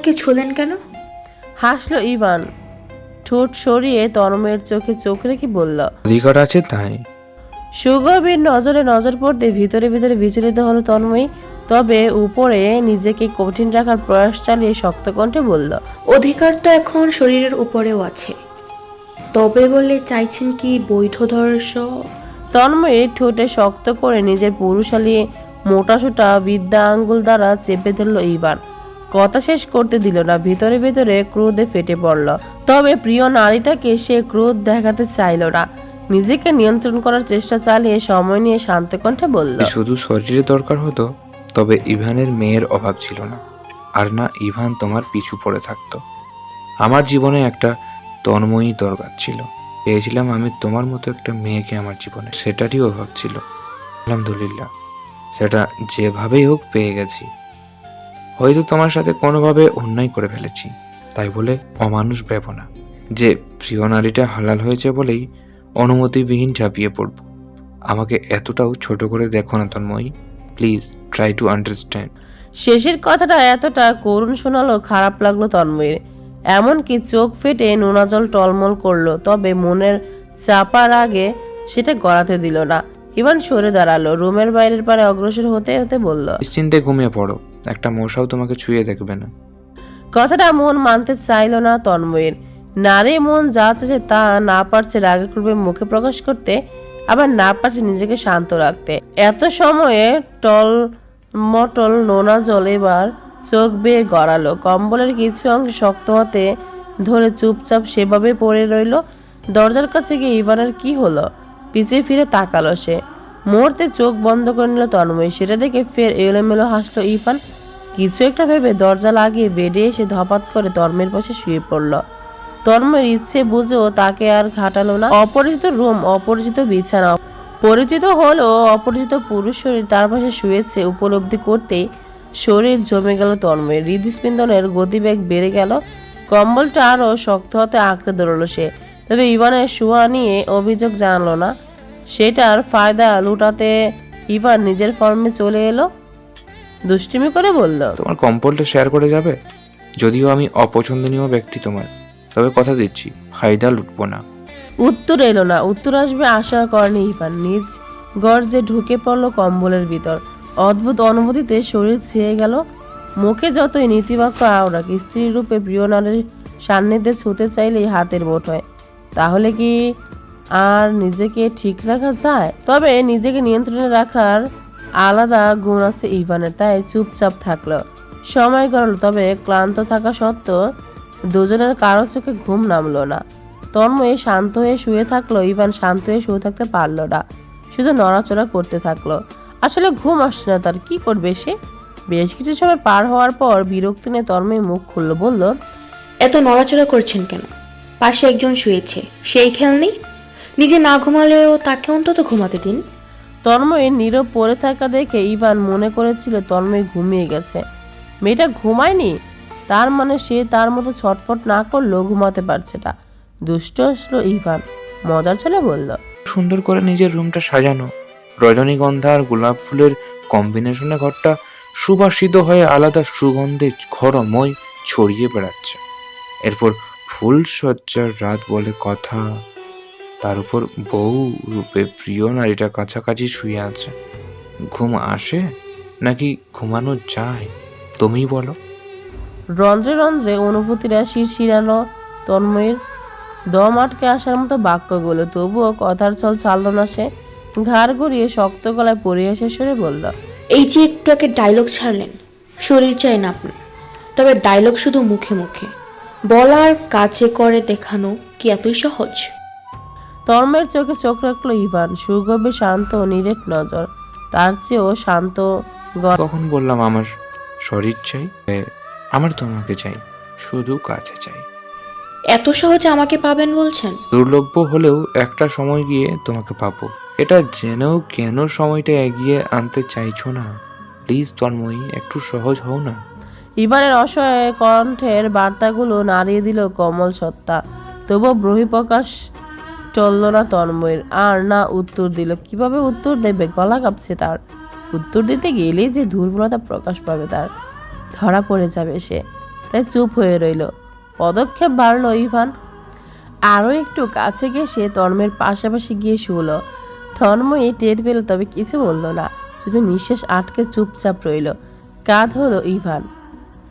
আমাকে ছুলেন কেন? হাসলো ইভান। ঠোঁট সরিয়ে তন্ময়ের চোখে চোখ রেখে বলল অধিকার আছে তাই। সুগভীর নজরে নজর পড়তে ভিতরে ভিতরে বিচলিত হলো তন্ময়ী তবে উপরে নিজেকে কঠিন রাখার প্রয়াস চালিয়ে শক্ত কণ্ঠে বলল অধিকার তো এখন শরীরের উপরেও আছে। তবে বলে চাইছেন কি বৈধ ধর্ষক তন্ময়ী ঠোঁটে শক্ত করে নিজের পুরুষালী মোটাসোটা বিদ্যা আঙ্গুল দ্বারা চেপে ধরল ইভান। কথা শেষ করতে দিল না, ভিতরে ভিতরে ক্রোধে ফেটে পড়ল। তবে প্রিয় নারীটাকে সে ক্রোধ দেখাতে চাইল না। নিজেকে নিয়ন্ত্রণ করার চেষ্টা চালিয়ে সময় নিয়ে শান্ত কণ্ঠে বলল শুধু শরীরে দরকার হতো, তবে ইভানের মেয়ের অভাব ছিল না। আর না, ইভান তোমার পিছু পড়ে থাকতো। আমার জীবনে একটা তন্ময়ী দরকার ছিল। পেয়েছিলাম আমি তোমার মতো একটা মেয়েকে আমার জীবনে। সেটারই অভাব ছিল। আলহামদুলিল্লাহ। সেটা যেভাবেই হোক পেয়ে গেছি। হয়তো তোমার সাথে কোনোভাবে অন্যায় করে ফেলেছি। তাই বলে অমানুষ ভেব না। যে প্রিয় নারীটা হালাল হয়েছে বলেই অনুমতিবিহীন ঝাঁপিয়ে পড়ব। আমাকে এতটাও ছোট করে দেখো না Tanmoyi. Please try to understand. শেষের কথাটা এতটা করুণ শোনালো খারাপ লাগল তন্ময়ের। এমনকি চোখ ফেটে নোনা জল টলমল করল তবে মনের চাপার আগে সেটা গড়াতে দিল না। ইভান সরে দাঁড়াল রুমের বাইরের পারে অগ্রসর হতে হতে বলল নিশ্চিন্তে ঘুমিয়ে পড়ো। একটা মশাও তোমাকে ছুঁয়ে দেখবে না। কথাটা মন মানতে চাইল না তন্ময়ের। নারী মন যা চাচ্ছে তা না পারছে রাগে করবে মুখে প্রকাশ করতে, আবার না পারছে নিজেকে শান্ত রাখতে। এত সময়ে টল মটল নোনা জল এবার চোখ বেয়ে গড়ালো। কম্বলের কিছু অংশ শক্ত হাতে ধরে চুপচাপ সেভাবে পড়ে রইল। দরজার কাছে গিয়ে ইভানের কি হলো? পিছিয়ে ফিরে তাকালো সে। মুহূর্তে চোখ বন্ধ করে নিল তন্ময়। সেটা দেখে ফের এলোমেলো হাসলো ইরফান। কিছু একটা ভেবে দরজা লাগিয়ে বেডে এসে ধপাত করে তন্মের পাশে শুয়ে পড়ল। তন্মের ইচ্ছে বুঝেও তাকে আর ঘাটালো না। অপরিচিত রুম, অপরিচিত বিছানা, পরিচিত হলো অপরিচিত পুরুষ শরীর তার পাশে শুয়েছে উপলব্ধি করতে শরীর জমে গেল তন্ময়ের। হৃদস্পন্দনের গতিবেগ বেড়ে গেল। কম্বলটা আরও শক্ত হতে আঁকড়ে ধরল সে। তবে ইভানের শুয়া নিয়ে অভিযোগ জানালো না। সেটার ফায়দা লুটাতে ইভান নিজের ফর্মে চলে এলো। দুষ্টুমি করে বলল তোমার কম্পলটা শেয়ার করে যাবে? যদিও আমি অপছন্দনীয় ব্যক্তি তোমার। তবে কথা দিচ্ছি ফায়দা লুটবো না। উত্তর এলো না। উত্তর আসবে আশা করেনি ইভান। নিজ গর্জে ঢুকে পড়ল কম্বলের ভিতর। অদ্ভুত অনুভূতিতে শরীর ছেয়ে গেল। মুখে যতই নীতিবাক্য আওড়াক স্ত্রী রূপে প্রিয় নারীর সান্নিধ্যে ছুতে চাইলেই হাতের বোট হয়। তাহলে কি আর নিজেকে ঠিক রাখা যায়। তবে নিজেকে নিয়ন্ত্রণে রাখার আলাদা গুণ আছে ইভানের তাই চুপচাপ থাকল। সময় গড়ল, তবে ক্লান্ত থাকা সত্ত্বেও দুজনের কারও চোখে ঘুম নামলো না। তন্ময় শান্ত হয়ে শুয়ে থাকল, ইভান শান্ত হয়ে শুয়ে থাকতে পারল না। শুধু নড়াচড়া করতে থাকল। আসলে ঘুম আসছে না তার, কি করবে সে? বেশ কিছু সময় পার হওয়ার পর বিরক্তি নিয়ে তন্ময় মুখ খুললো, বলল, এত নড়াচড়া করছেন কেন? পাশে একজন শুয়েছে, সেই খেয়াল নেই? নিজে না ঘুমালেও তাকে অন্তত ঘুমাতে দিন। তন্ময়ের নীরব পড়ে থাকা দেখে ইভান মনে করেছিল তন্ময় ঘুমিয়ে গেছে। মেয়েটা ঘুমায়নি? তার মানে সে তার মতো ছটফট না করলেও ঘুমাতে পারছে না। দুষ্ট আসলো ইভান। মজার ছলে বলল। সুন্দর করে নিজের রুমটা সাজানো। রজনীগন্ধা আর গোলাপ ফুলের কম্বিনেশনে ঘরটা সুবাসিত হয়ে আলাদা সুগন্ধে ঘরময় ছড়িয়ে বেড়াচ্ছে। এরপর ফুল সজ্জার রাত বলে কথা তার উপর বউ রূপে প্রিয় নারীটা কাছাকাছি শুয়ে আছে। ঘুম আসে নাকি ঘুমানো যায়? তুমি বলো। রন্ধ্রে রন্ধ্রে অনুভূতিরা শিরশিরানো তন্ময়ের দম আটকে আসার মতো বাক্যগুলো তবুও কথার চল ছাড়ল না সে। ঘাড় ঘুরিয়ে শক্ত গলায় পরিহাসের সরে বলল এই যে একটু আগে ডায়লগ ছাড়লেন শরীর চাই না আপনি তবে ডায়লগ শুধু মুখে মুখে। বলার কাজে করে দেখানো কি এতই সহজ? তন্ময়ের চোখে চোখ রাখল ইভান। সুগভীর শান্ত ও নিরেট নজর। তার চেয়েও শান্ত গ- কখন বললাম আমার শরীর চাই? এ, আমার তোমাকে চাই শুধু কাছে চাই। এত সহজে আমাকে পাবেন বলছেন? দুর্লভ্য হলেও একটা সময় গিয়ে তোমাকে পাবো। এটা জেনেও কেন সময়টা এগিয়ে আনতে চাইছো না? প্লিজ তন্ময়ী একটু সহজ হও না। ইভানের অসহায় কণ্ঠের বার্তাগুলো নাড়িয়ে দিল কমল সত্তা। তবুও বহিঃপ্রকাশ চলল না তন্ময়ের আর না উত্তর দিল। কীভাবে উত্তর দেবে? গলা কাঁপছে তার। উত্তর দিতে গেলেই যে দুর্বলতা প্রকাশ পাবে তার। ধরা পড়ে যাবে সে। তাই চুপ হয়ে রইল। পদক্ষেপ বাড়ল ইভান। আরও একটু কাছে গিয়ে সে তন্ময়ের পাশাপাশি গিয়ে শুলো। তন্ময় টের পেল, তবে কিছু বলল না। শুধু নিঃশ্বাস আটকে চুপচাপ রইল। কাঁধ হলো ইভান।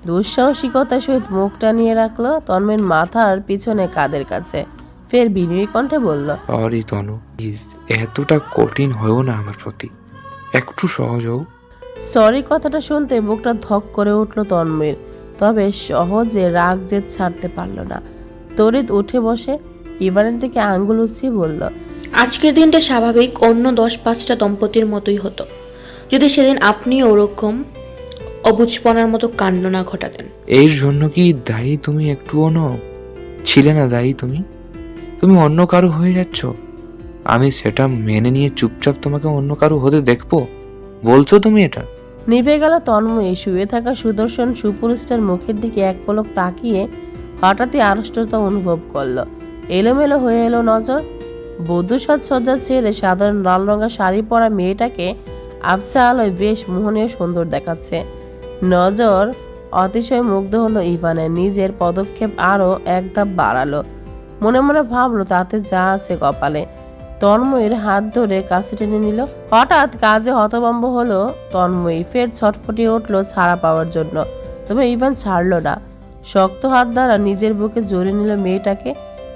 দুঃসাহসিকতার সহিত মুখটা নিয়ে রাখল তন্ময়ের মাথার পিছনে কাদের কাছে। ফের বিনয়ী কণ্ঠে বলল সরি তনু প্লিজ এতটা কঠিন হয়েও না আমার প্রতি। একটু সহজ হোক সরি কথাটা শুনতে বুকটা ধক করে উঠল তন্ময়ের তবে সহজে রাগ জেদ ছাড়তে পারল না। তরিত উঠে বসে ইভানের দিকে আঙ্গুল উঁচিয়ে বলল আজকের দিনটা স্বাভাবিক অন্য দশ পাঁচটা দম্পতির মতোই হতো। যদি সেদিন আপনি ওরকম অবুঝপনার মতো কাণ্ড না ঘটাতেন। এর জন্য কি দায়ী তুমি একটুও নও? ছিলে না দায়ী তুমি? তুমি অন্য কারও হয়ে যাচ্ছ? আমি সেটা মেনে নিয়ে চুপচাপ তোমাকে অন্য কারও হতে দেখব? বলছো তুমি এটা? নিভে গেল তন্ময়ী শুয়ে থাকা সুদর্শন সুপুরুষটার মুখের দিকে এক পলক তাকিয়ে হঠাৎই আড়ষ্টতা অনুভব করল। এলোমেলো হয়ে এলো নজর। বধূ সাজসজ্জা ছেড়ে সাধারণ লাল রঙা শাড়ি পরা মেয়েটাকে আবছা আলোয় বেশ মোহনীয় সুন্দর দেখাচ্ছে। নজর অতিশয় মুগ্ধ হলো ইভানে নিজের পদক্ষেপ আরও এক ধাপ বাড়ালো। মনে মনে ভাবলো, তাতে যা আছে কপালে। তন্ময়ের হাত ধরে কাছে টেনে নিল। হঠাৎ কাজে হতভম্ব হলো তন্ময়ী। ফের ছটফটিয়ে উঠল ছাড়া পাওয়ার জন্য। তবে ইভান ছাড়লো না। শক্ত হাত দ্বারা নিজের বুকে জড়িয়ে নিল মেয়েটাকে।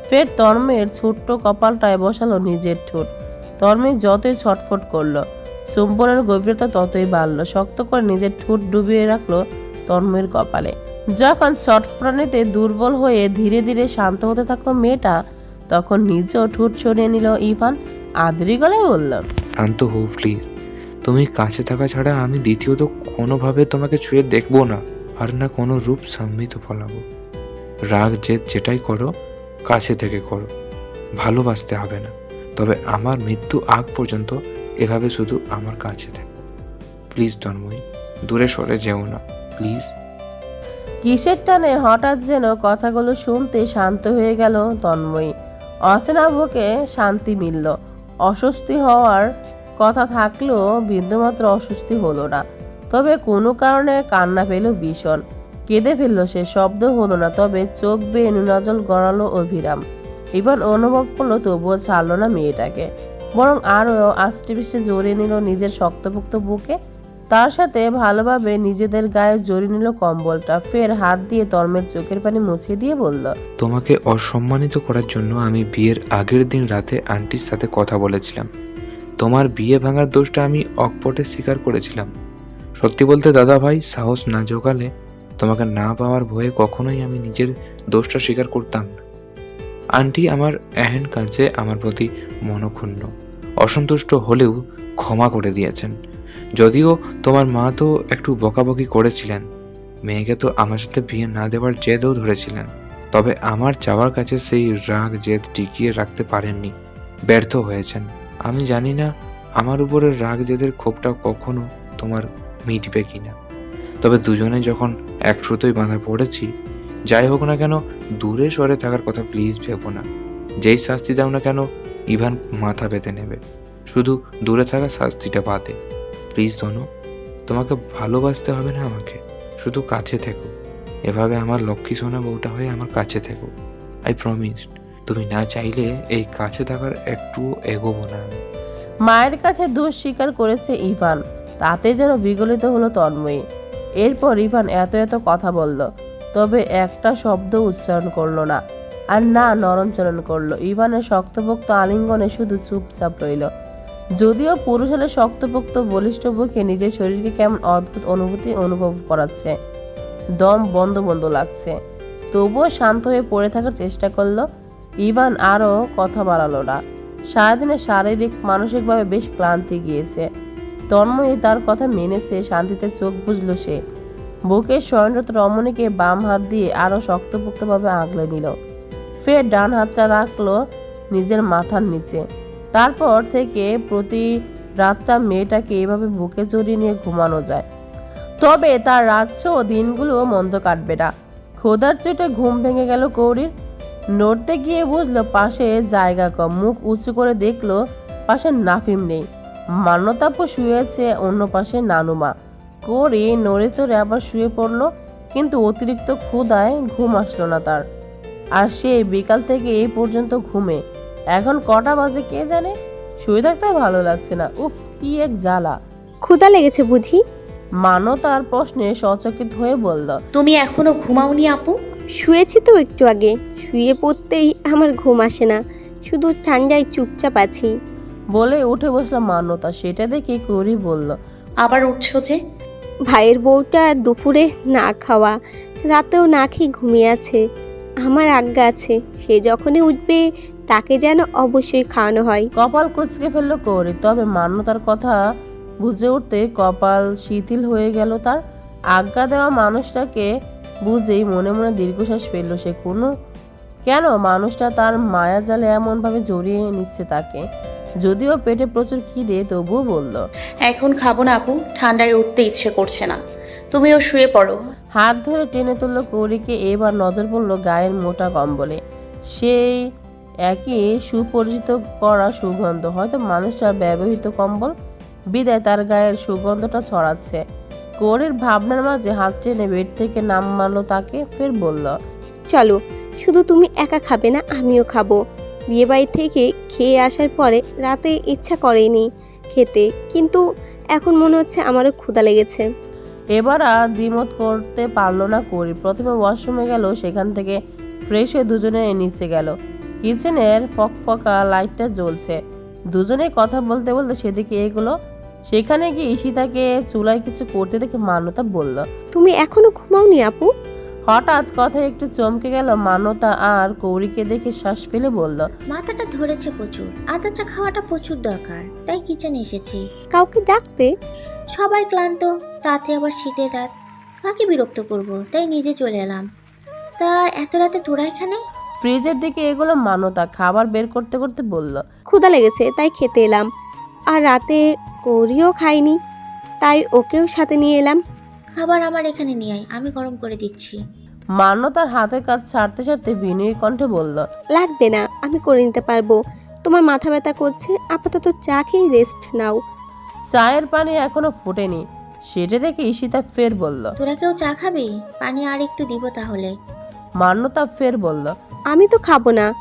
ফের তন্ময়ের ছোট্ট কপালটায় বসালো নিজের ঠোঁট। তন্ময় যতই ছটফট করল, চুম্বনের গভীরতা ততই বাড়লো। শক্ত করে নিজের ঠোঁট ডুবিয়ে রাখল তন্ময়ের কপালে। যখন ছটফটানিতে দুর্বল হয়ে ধীরে ধীরে শান্ত হতে থাকল মেয়েটা, তখন নিজেও ঠোঁট ছড়িয়ে নিল ইভান। আদরি গলায় বলল, শান্ত হও প্লিজ তুমি কাছে থাকা ছাড়া আমি দ্বিতীয়ত কোনোভাবে তোমাকে ছুঁয়ে দেখব না, আর না কোনো রূপ সম্মিত ফলাবো। রাগ, জেদ যেটাই করো, কাছে থেকে করো। ভালোবাসতে হবে না। তবে আমার মৃত্যু আগ পর্যন্ত এভাবে শুধু আমার কাছে থাকো। প্লিজ তন্ময়ী, দূরে সরে যেও না। প্লিজ কিসের টানে হঠাৎ যেন কথাগুলো শুনতে শান্ত হয়ে গেল তন্ময়ী। অচেনা বুকে শান্তি মিলল। অস্বস্তি হওয়ার কথা থাকলেও বিন্দুমাত্র অস্বস্তি হলো না। তবে কোনো কারণে কান্না পেল ভীষণ। কেঁদে ফেলল সে, শব্দ হলো না, তবে চোখ বেয়ে নুনাজল গড়ালো অভিরাম। এবার অনুভব করল তবুও ছাড়লো না মেয়েটাকে। বরং আরও আষ্টে পিষ্টে জড়িয়ে নিল নিজের শক্তপোক্ত বুকে। তার সাথে ভালোভাবে নিজেদের গায়ে জড়িয়ে নিল কম্বলটা। ফের হাত দিয়ে তর্মের চোখের পানি মুছে দিয়ে বলল, তোমাকে অসম্মানিত করার জন্য আমি বিয়ের আগের দিন রাতে আন্টির সাথে কথা বলেছিলাম। তোমার বিয়ে ভাঙার দোষটা আমি অকপটে স্বীকার করেছিলাম। সত্যি বলতে দাদা ভাই, সাহস না জোগালে তোমাকে না পাওয়ার ভয়ে কখনোই আমি নিজের দোষটা স্বীকার করতাম না। আন্টি আমার এহেন কাজে আমার প্রতি মনক্ষুণ্ণ। অসন্তুষ্ট হলেও ক্ষমা করে দিয়েছেন। যদিও তোমার মা তো একটু বকাবকি করেছিলেন। মেয়েকে তো আমার সাথে বিয়ে না দেওয়ার জেদও ধরেছিলেন। তবে আমার চাওয়ার কাছে সেই রাগ জেদ টিকিয়ে রাখতে পারেননি। ব্যর্থ হয়েছেন। আমি জানি না আমার উপরে রাগ জেদের ক্ষোভটা কখনো তোমার মিটবে কিনা। তবে দুজনে যখন একসুতোই বাঁধা পড়েছি, যাই হোক না কেন দূরে সরে থাকার কথা প্লিজ ভেবো না। যেই শাস্তি দাও না কেন ইভান মাথা পেতে নেবে। শুধু দূরে থাকা শাস্তিটা বাদে। প্লিজ ধনু, তোমাকে ভালোবাসতে হবে না আমাকে। শুধু কাছে থেকো। এভাবে আমার লক্ষ্মী সোনা বউটা হয়ে আমার কাছে থেকো। আই প্রমিস তুমি না চাইলে এই কাছে থাকার একটু এগোবো না। আমি মায়ের কাছে দোষ স্বীকার করেছে ইভান। তাতে যেন বিগলিত হলো তন্ময়ী। এরপর ইভান এত এত কথা বলল, তবে একটা শব্দ উচ্চারণ করল না। আর না নরমচরণ করল। ইভানের শক্তপোক্ত আলিঙ্গনে শুধু চুপচাপ রইল। যদিও পুরুষ হলে শক্তপোক্ত বলিষ্ঠ বুকে নিজের শরীরকে কেমন অদ্ভুত অনুভূতি অনুভব করাচ্ছে। দম বন্ধ বন্ধ লাগছে। তবুও শান্ত হয়ে পড়ে থাকার চেষ্টা করল। ইভান আরও কথা বাড়ালো না। সারাদিনে শারীরিক, মানসিকভাবে বেশ ক্লান্তি গিয়েছে। তন্ময়ী তার কথা মেনেছে, শান্তিতে চোখ বুঝলো সে। বুকের স্বয়নরত রমণীকে বাম হাত দিয়ে আরও শক্তপোক্তভাবে আগলে নিল। ফের ডান হাতটা রাখল নিজের মাথার নিচে। তারপর থেকে প্রতি রাতটা মেয়েটাকে এভাবে বুকে জড়িয়ে নিয়ে ঘুমানো যায়। তবে তার রাতসহ দিনগুলো মন্দ কাটবে না। খোদার চোটে ঘুম ভেঙে গেল কৌরির। নড়তে গিয়ে বুঝলো পাশে জায়গা কম। মুখ উঁচু করে দেখল পাশে নাফিম নেই। মান্যতাপ্য শুয়েছে অন্য পাশে নানুমা। করে নড়ে চড়ে আবার শুয়ে পড়ল, কিন্তু অতিরিক্ত ক্ষুধায় ঘুম আসলো না তার। আর সে বিকাল থেকে এই পর্যন্ত ঘুমে। এখন কটা বাজে কে জানে? শুয়ে থাকতেও ভালো লাগছে না। উফ কি এক জ্বালা। ক্ষুধা লেগেছে বুঝি? মানতার প্রশ্নে সচকিত হয়ে বলল তুমি এখনও ঘুমাওনি আপু? শুয়েছি তো একটু আগে। শুয়ে পড়তেই আমার ঘুম আসে না। শুধু ঠান্ডায় চুপচাপ আছি। বলে উঠে বসলাম মান্যতা। সেটা দেখে কৌরি বলল আবার উঠছো যে? ভাইয়ের বউটা দুপুরে না খাওয়া রাতেও না খেয়ে ঘুমিয়ে আছে। আমার আজ্ঞা আছে সে যখনই উঠবে তাকে যেন অবশ্যই খাওয়ানো হয়। কপাল কুচকে ফেলল কৌরি তবে মান্যতার কথা বুঝে উঠতে কপাল শিথিল হয়ে গেল তার। আজ্ঞা দেওয়া মানুষটাকে বুঝেই মনে মনে দীর্ঘশ্বাস ফেলল সে। কোনো কেন মানুষটা তার মায়া জালে এমনভাবে জড়িয়ে নিচ্ছে তাকে? যদিও পেটে প্রচুর খিদে তবুও বলল এখন খাব না আপু ঠান্ডায় উঠতে ইচ্ছে করছে না। তুমিও শুয়ে পড়ো। হাত ধরে টেনে তুললো কৌরিকে এবার নজর পড়ল গায়ের মোটা কম্বলে। সেই একই সুপরিচিত করা সুগন্ধ। হয়তো মানুষটার ব্যবহৃত কম্বল বিদায় তার গায়ের সুগন্ধটা ছড়াচ্ছে। কৌরির ভাবনার মাঝে হাত টেনে বেড থেকে নাম মারলো তাকে ফের বলল চলো শুধু তুমি একা খাবে না আমিও খাব। বিয়েবাড়ি থেকে খেয়ে আসার পরে রাতে ইচ্ছা করেনি খেতে কিন্তু এখন মনে হচ্ছে আমারও ক্ষুধা লেগেছে। এবার আর দ্বিমত করতে পারল না করি প্রথমে ওয়াশরুমে গেল সেখান থেকে ফ্রেশ হয়ে দুজনে নিচে গেল। কিচেনের ফকফকা লাইটটা জ্বলছে। দুজনে কথা বলতে বলতে সেদিকে এগুলো। সেখানে গিয়ে ঈশিতাকে চুলায় কিছু করতে দেখে মান্যতা বলল তুমি এখনও ঘুমাওনি আপু? হঠাৎ কথা একটু চমকে গেল। মানতা আর কৌরিকে দেখে শ্বাস ফেলে বলল মাথাটা ধরেছে প্রচুর। আদা চা খাওয়াটা প্রচুর দরকার তাই কিচেনে এসেছি। কাউকে ডাকতে? সবাই ক্লান্ত তাতে আবার শীতের রাত। কাকে বিরক্ত করব? তাই নিজে চলে এলাম। তা এত রাতে তোরা এখানে? ফ্রিজের দিকে এগুলো মান্যতা খাবার বের করতে করতে বলল ক্ষুধা লেগেছে তাই খেতে এলাম। আর রাতে করিও খাইনি তাই ওকেও সাথে নিয়ে এলাম। খাবার আমার এখানে নিয়ে আয় আমি গরম করে দিচ্ছি। মান্যতার হাতের কাজ ছাড়তে ছাড়তে বিনয়ী কণ্ঠে বলল লাগবে না আমি করে নিতে পারব। তোমার মাথা ব্যথা করছে আপাতত চা খেয়ে রেস্ট নাও। চায়ের পানি এখনও ফোটেনি। সেটা দেখে ঈশিতা ফের বলল তোরা কেউ চা খাবি? পানি আর একটু দিব তাহলে। মান্যতা ফের বলল আমি তো খাব না।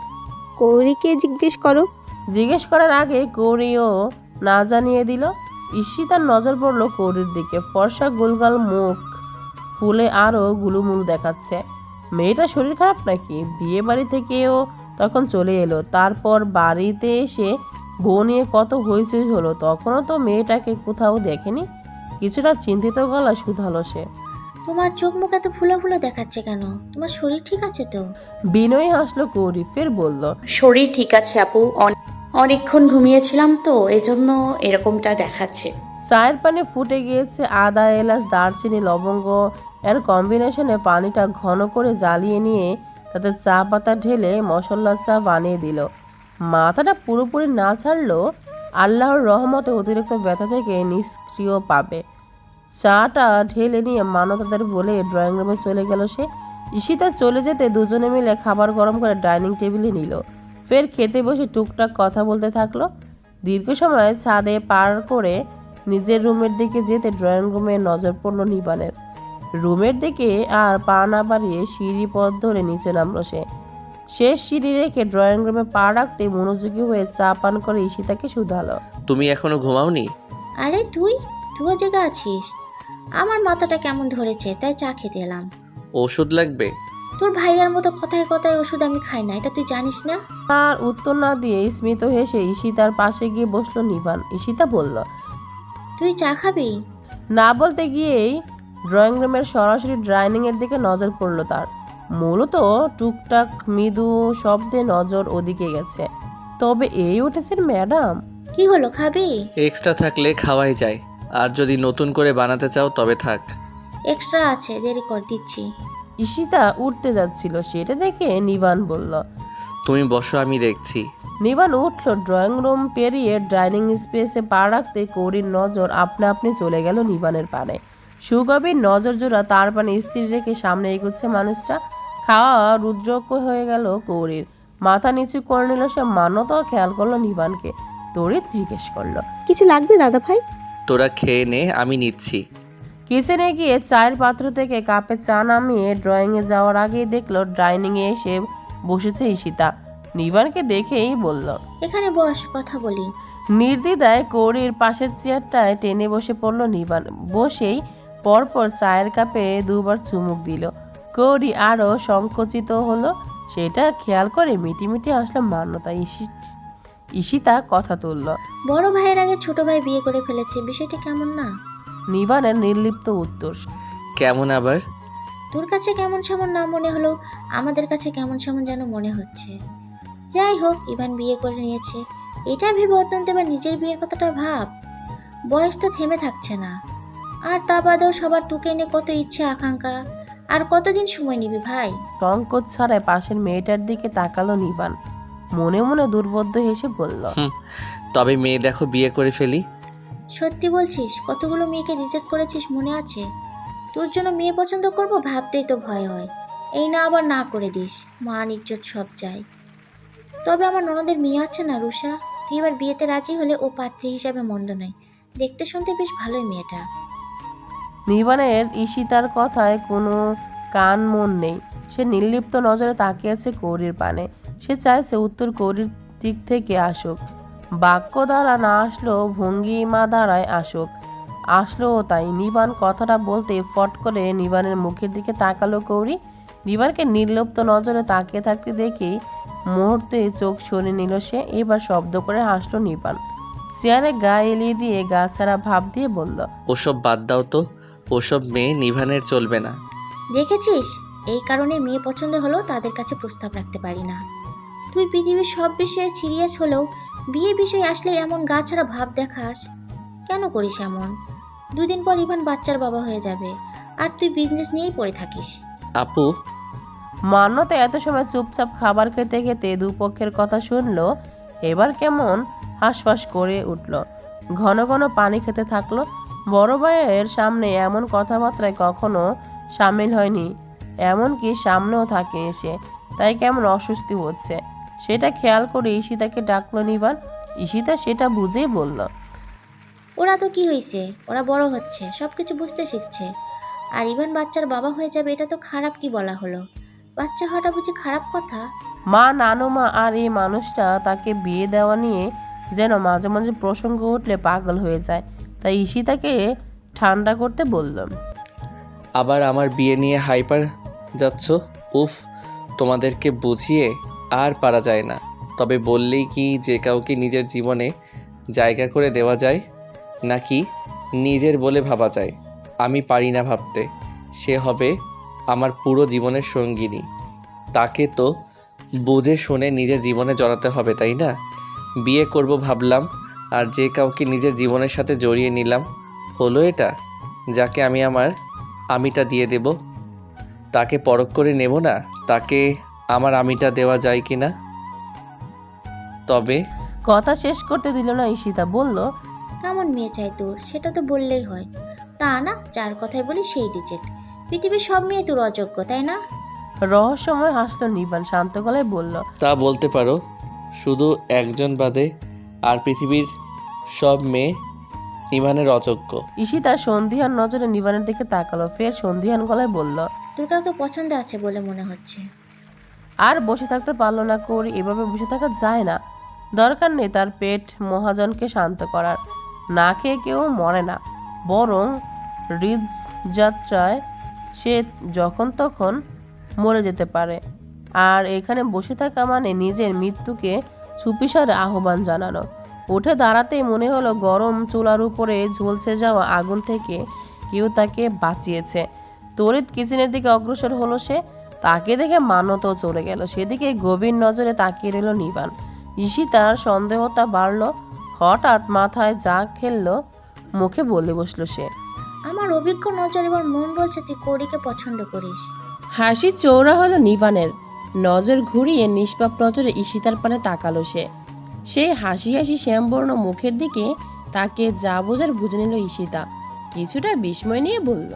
কৌরিকে জিজ্ঞেস করো। জিজ্ঞেস করার আগে কৌরিও না জানিয়ে দিল। ঈশিতার নজর পড়ল কৌরির দিকে। ফর্সা গোলগাল মুখ ফুলে আরও গুলুমুলু দেখাচ্ছে। মেয়েটা শরীর খারাপ নাকি? বিয়ে বাড়ি থেকেও তখন চলে এলো। তারপর বাড়িতে এসে বউ নিয়ে কত হইচই হলো, তখনও তো মেয়েটাকে কোথাও দেখেনি। কিছুটা চিন্তিত গলা শুধালো সে। তোমার চোখ মুখ এত ফুলা ফুলো দেখাচ্ছে কেন? তোমার শরীর ঠিক আছে তো? বিনয়ী হাসলো কৌরি ফের বলল শরীর ঠিক আছে আপু অন- অনেকক্ষণ ঘুমিয়েছিলাম তো এজন্য এরকমটা দেখাচ্ছে। চায়ের পানি ফুটে গিয়েছে আদা এলাচ দারচিনি লবঙ্গ। এর কম্বিনেশনে পানিটা ঘন করে জ্বালিয়ে নিয়ে তাতে চা পাতা ঢেলে মশলা চা বানিয়ে দিল। মাথাটা পুরোপুরি না ছাড়লেও আল্লাহর রহমতে অতিরিক্ত ব্যথা থেকে নিষ্ক্রিয় পাবে। চাটা ঢেলে নিয়ে মানতাদের বলে ড্রয়িং রুমে চলে গেল সে। ঈশিতা চলে যেতে দুজনে মিলে খাবার গরম করে ডাইনিং টেবিলে নিল। ফের খেতে বসে টুকটাক কথা বলতে থাকল। দীর্ঘ সময় ছাদে পার করে নিজের রুমের দিকে যেতে ড্রয়িং রুমে নজর পড়ল নিবানের। রুমের দিকে আর পা না বাড়িয়ে সিঁড়ি পথ ধরে নিচে নামলো সে। শেষ সিঁড়ি রেখে ড্রয়িং রুমে পা রাখতে মনোযোগী হয়ে চা পান করে ঈশিতাকে শুধালো। তুমি এখনও ঘুমাওনি? আরে তুই তুইও জেগে আছিস। আমার মাথাটা কেমন ধরেছে তাই চা খেতে এলাম। ওষুধ লাগবে? তোর ভাইয়ার মতো কথায় কথায় ওষুধ আমি খাই না এটা তুই জানিস না? তার উত্তর না দিয়ে স্মিত হেসে ঈশিতার পাশে গিয়ে বসল নিবান। ঈশিতা বলল তুই চা খাবি? না বলতে গিয়েই ড্রয়িং রুমের সরাসরি ডাইনিং এর দিকে নজর পড়ল তার। মূলত টুকটাক মৃদু শব্দে নজর ওদিকে গেছে। তবে এই উঠেছেন ম্যাডাম। কি হলো খাবি? এক্সট্রা থাকলে খাওয়াই যায়। আর যদি নতুন করে বানাতে চাও তবে থাক। এক্সট্রা আছে দেরি কর দিচ্ছি। ঈশিতা উঠতে যাচ্ছিল সেটা দেখে নিবান বলল তুমি বসো আমি দেখছি। নিবান উঠল ড্রয়িং রুম পেরিয়ে ডাইনিং স্পেসে পা রাখতে কৌরির নজর আপনা আপনি চলে গেল নিবানের পানে। সুগভীর নজর জোড়া তার পানে স্থির রেখে সামনে এগোচ্ছে মানুষটা। খাওয়া রুদ্রক হয়ে গেল কৌরির। মাথা নিচু করে নিল সে মান্যতাও খেয়াল করল নিবানকে। তড়িৎ জিজ্ঞেস করল কিছু লাগবে দাদা ভাই তোরা খেয়ে নে আমি নিচ্ছি। কিচেনে গিয়ে চায়ের পাত্র থেকে কাপে চা নামিয়ে ড্রয়িংয়ে যাওয়ার আগেই দেখল ডাইনিংয়ে এসে বসেছে ঈশিতা। নিবানকে দেখেই বলল এখানে বস কথা বলি। নির্দ্বিধায় কৌরির পাশের চেয়ারটায় টেনে বসে পড়ল নিবান। বসেই পরপর চায়ের কাপে দুবার চুমুক দিল। কৌরি আরও সংকুচিত হলো সেটা খেয়াল করে মিটিমিটি আসলো মান্যতা ঈশি ঈশিতা কথা তুলল। বড় ভাইয়ের আগে ছোট ভাই বিয়ে করে ফেলেছে বিষয়টা কেমন না? নিবানের নির্লিপ্ত উত্তর। কেমন আবার? তোর কাছে কেমন সেমন না মনে হলো আমাদের কাছে কেমন সেমন যেন মনে হচ্ছে। যাই হোক ইভান বিয়ে করে নিয়েছে। এটা ভেবে অত্যন্ত এবার নিজের বিয়ের কথাটা ভাব। বয়স তো থেমে থাকছে না। আর তা বাদেও সবার তোকে এনে কত ইচ্ছে আকাঙ্ক্ষা। আর কতদিন সময় নিবি ভাই? সংকোচ ছাড়াই পাশের মেয়েটার দিকে তাকালো নিবান। মনে মনে দুর্বোধ্য হেসে বলল তবে মেয়ে দেখো বিয়ে করে ফেলি। সত্যি বলছিস কতগুলো মেয়েকে রিজেক্ট করেছিস মনে আছে? তোর জন্য মেয়ে পছন্দ করব ভাবতেই তো ভয় হয়। এই না আবার না করে দিস মান ইজ্জত সব যায় তবে আমার ননদের মেয়ে আছে না রুষা তুই এবার বিয়েতে রাজি হলে ও পাত্রী হিসাবে মন্দ নয়। দেখতে শুনতে বেশ ভালোই মেয়েটা। নিবানের ঈশিতার কথায় কোনো কান মন নেই। সে নির্লিপ্ত নজরে তাকিয়ে আছে কৌরির পানে। সে চাইছে উত্তর কৌরির দিক থেকে আসুক। বাক্য দ্বারা না আসলেও ভঙ্গিমা দ্বারায় আসুক। আসলেও তাই। নিবান কথাটা বলতে ফট করে নিবানের মুখের দিকে তাকালো কৌরি। নিবানকে নির্লিপ্ত নজরে তাকিয়ে থাকতে দেখেই মুহূর্তে চোখ সরিয়ে নিল সে। এবার শব্দ করে হাসলো নিবান। চেয়ারে গা এলিয়ে দিয়ে গা ছাড়া ভাব দিয়ে বলল ওসব বাদ দাও তো। ওসব মেয়ে নিভানের চলবে না। দেখেছিস? এই কারণে মেয়ে পছন্দ হলেও তাদের কাছে প্রস্তাব রাখতে পারি না। তুই পৃথিবীর সব বিষয়ে সিরিয়াস হলেও বিয়ে বিষয়ে আসলে এমন গা ছাড়া ভাব দেখাস? কেন করিস এমন? দুদিন পর ইভান বাচ্চার বাবা হয়ে যাবে আর তুই বিজনেস নিয়েই পড়ে থাকিস। আপু? মান্যতা এত সময় চুপচাপ খাবার খেতে খেতে দুপক্ষের কথা শুনল এবার কেমন হাঁসফাঁস করে উঠল। ঘন ঘন পানি খেতে থাকল বড় ভাইয়ের সামনে এমন কথাবার্তায় কখনো সামিল হয়নি এমনকি সামনেও থাকেনি সে তাই কেমন অস্বস্তি হচ্ছে সেটা খেয়াল করে ঈশিতাকে ডাকলো নিবার ঈশিতা সেটা বুঝেই বলল ওরা তো কি হয়েছে ওরা বড় হচ্ছে সব কিছু বুঝতে শিখছে। আর ইভান বাচ্চার বাবা হয়ে যাবে এটা তো খারাপ কি বলা হলো? বাচ্চা হওয়াটা বুঝি খারাপ কথা? মা নানুমা আর এই মানুষটা তাকে বিয়ে দেওয়া নিয়ে যেন মাঝে মাঝে প্রসঙ্গ উঠলে পাগল হয়ে যায়। তাই ঈশিতাকে ঠান্ডা করতে বললাম আবার আমার বিয়ে নিয়ে হাইপার যাচ্ছ? উফ তোমাদেরকে বুঝিয়ে আর পারা যায় না। তবে বললেই কি যে কাউকে নিজের জীবনে জায়গা করে দেওয়া যায়, নাকি নিজের বলে ভাবা যায়? আমি পারি না ভাবতে। সে হবে আমার পুরো জীবনের সঙ্গিনী। তাকে তো বুঝে শুনে নিজের জীবনে জড়াতে হবে, তাই না? বিয়ে করব ভাবলাম, আর যে কাউকে নিজের জীবনের সাথে জড়িয়ে নিলাম, হলো এটা? যাকে আমি আমার আমিটা দিয়ে দেব? তাকে পরখ করে নেব না? তাকে আমার আমিটা দেওয়া যায় কি না? তবে কথা শেষ করতে দিল না ঈশিতা বলল কেমন মেয়ে চাই তোর? সেটা তো বললেই হয়। তা না যার কথাই বলি সেই রিজেক্ট পৃথিবীর সব মেয়ে তোর অযোগ্য তাই না? রহস্যময় হাসলো নিবান শান্ত গলায় বলল তা বলতে পারো শুধু একজন বাদে আর পৃথিবীর সব মেয়ে ইমানের অযোগ্য। ঈশিতা সন্ধিহান নজরে নিবানের দিকে তাকালো ফের সন্ধিহান গলায় বলল তোর কাউকে পছন্দ আছে বলে মনে হচ্ছে। আর বসে থাকতে পারল না কৌরি, এভাবে বসে থাকা যায় না। দরকার নেই তার পেট মহাজনকে শান্ত করার। না খেয়ে কেউ মরে না। বরং যাত্রায় সে যখন তখন মরে যেতে পারে। আর এখানে বসে থাকা মানে নিজের মৃত্যুকে চুপিসারে আহ্বান জানানো। উঠে দাঁড়াতেই মনে হলো গরম চুলার উপরে ঝলসে যাওয়া আগুন থেকে কেউ তাকে বাঁচিয়েছে। তড়িৎ কিচেনের দিকে অগ্রসর হলো সে। তাকে দেখে মান্যতাও চলে গেল। সেদিকে গভীর নজরে তাকিয়ে রইল নিবান। ঈশিতার সন্দেহতা বাড়ল। হঠাৎ মাথায় যা খেললো মুখে বলে বসল সে আমার অভিজ্ঞ নজর এবার মন বলছে তুই কৌরিকে পছন্দ করিস। হাসি চৌড়া হলো নিবানের। নজর ঘুরিয়ে নিষ্পাপ নজরে ঈশিতার পানে তাকালো সে। সেই হাসি হাসি শ্যামবর্ণ মুখের দিকে তাকে যা বোঝার বুঝে নিল ঈশিতা। কিছুটা বিস্ময় নিয়ে বলল